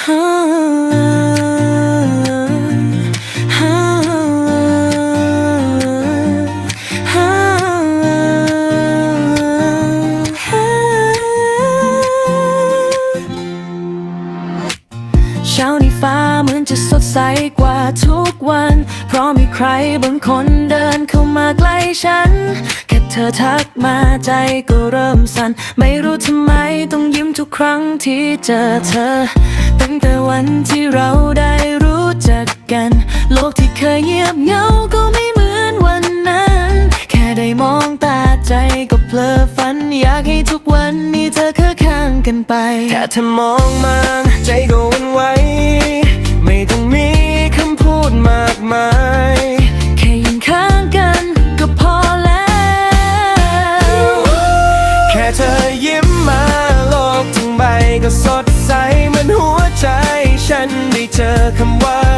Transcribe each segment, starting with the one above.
ช้านี้ฟ้าเหมือนจะสดใสกว่าทุกวัน เพราะมีใครบางคนเดินเข้ามาใกล้ฉันแค่ เธอทักมาใจก็เริ่มสั่น ไม่รู้ทำไมต้องยิ้มทุกครั้งที่เจอเธอ ตั้งแต่วันที่เราได้รู้จักกัน โลกที่เคยเงียบเหงาก็ไม่เหมือนวันนั้น แค่ได้มองตาใจก็เพลอฝัน อยากให้ทุกวันมีเธอข้างกันไป แค่เธอมองมาใจก็หวันไหว คำว่า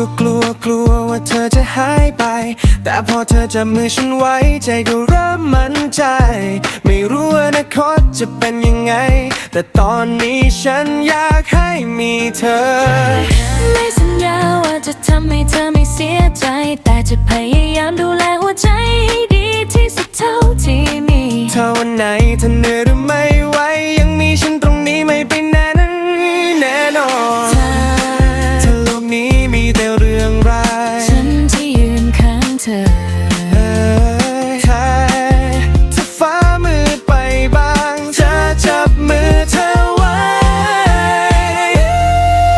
ก็กลัวกลัวว่าเธอจะหายไป แต่พอเธอจับมือฉันไว้ใจก็เริ่มมั่นใจ ไม่รู้อนาคตจะเป็นยังไง แต่ตอนนี้ฉันอยากให้มีเธอ ไม่สัญญาว่าจะทำให้เธอไม่เสียใจ แต่จะพยายามดูแลหัวใจให้ดีที่สุดเท่าที่มีถ้าวันไหนเธอเหนื่อย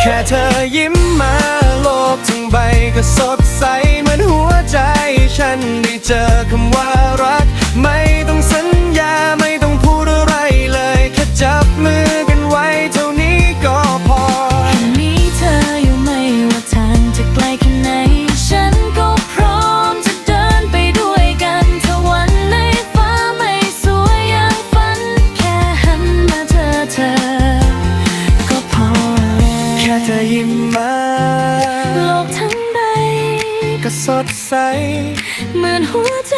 แค่เธอยิ้มมาโลกทั้งใบก็สดใส เหมือนหัวใจฉันได้เจอคำว่า มา โลกทั้งใบก็สดใส เหมือนหัวใจ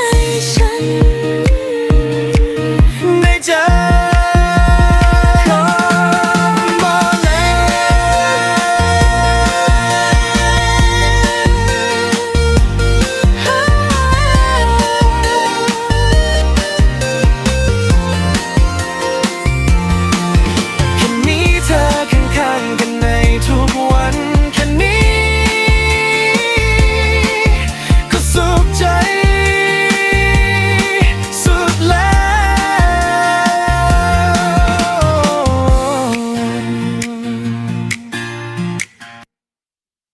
ฉัน